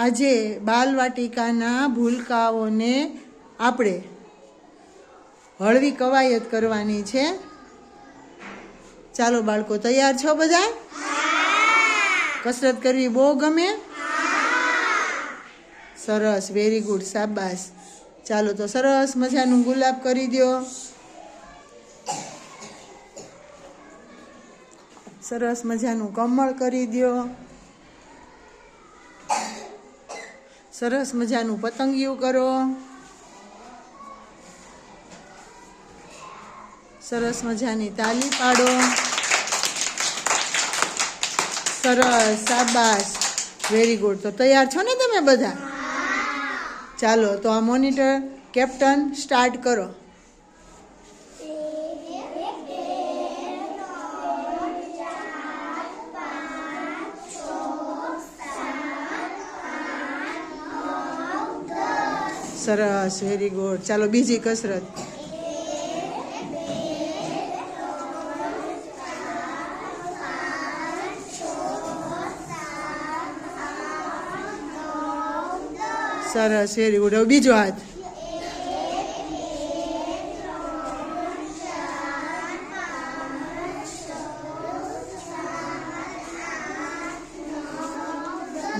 આજે બાલવાટિકાના ભૂલકાઓને આપણે હળવી કવાયત કરવાની છે. ચાલો બાળકો, તૈયાર છો બધા? કસરત કરવી બહુ ગમે? સરસ વેરી ગુડ સાબાસ ચાલો તો સરસ મજાનું ગુલાબ કરી દો. સરસ મજાનું કમળ કરી દો. સરસ મજાનું પતંગિયું કરો. સરસ મજાની તાલી પાડો. સરસ સાબાસ વેરી ગુડ તો તૈયાર છો ને તમે બધા? ચાલો, તો આ મોનિટર કેપ્ટન સ્ટાર્ટ કરો. સરસ વેરી ગુડ ચાલો, બીજી કસરત. સરસ વેરી ગુડ હવે બીજો હાથ.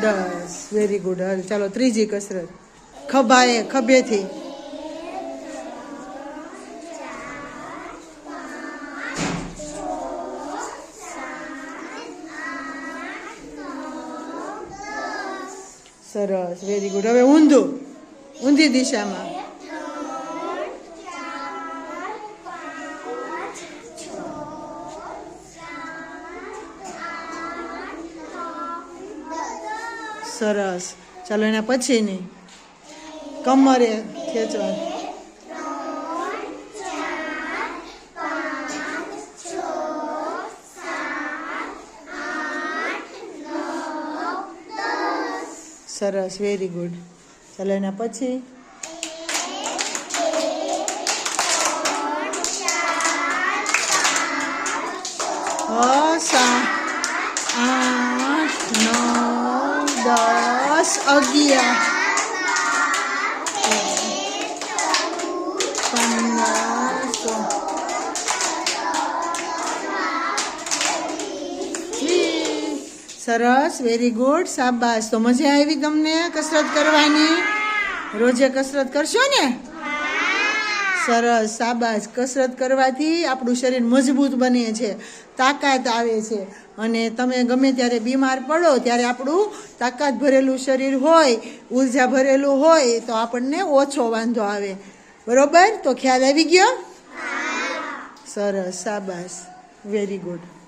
દસ વેરી ગુડ હાલ, ચાલો, ત્રીજી કસરત. ખભાએ ખભેથી. સરસ વેરી ગુડ હવે ઊંધું. ઊંધી દિશામાં. સરસ. ચાલો એના પછીની. કમરે ખેંચવા. સરસ વેરી ગુડ ચાલો એના પછી? આઠ નવ દસ અગિયાર. સરસ વેરી ગુડ સાબાસ તો મજા આવી તમને કસરત કરવાની? રોજે કસરત કરશો ને? સરસ સાબાસ કસરત કરવાથી આપણું શરીર મજબૂત બને છે, તાકાત આવે છે. અને તમે ગમે ત્યારે બીમાર પડો, ત્યારે આપણું તાકાત ભરેલું શરીર હોય, ઊર્જા ભરેલું હોય, તો આપણને ઓછો વાંધો આવે. બરોબર? તો ખ્યાલ આવી ગયો? સરસ સાબાસ વેરી ગુડ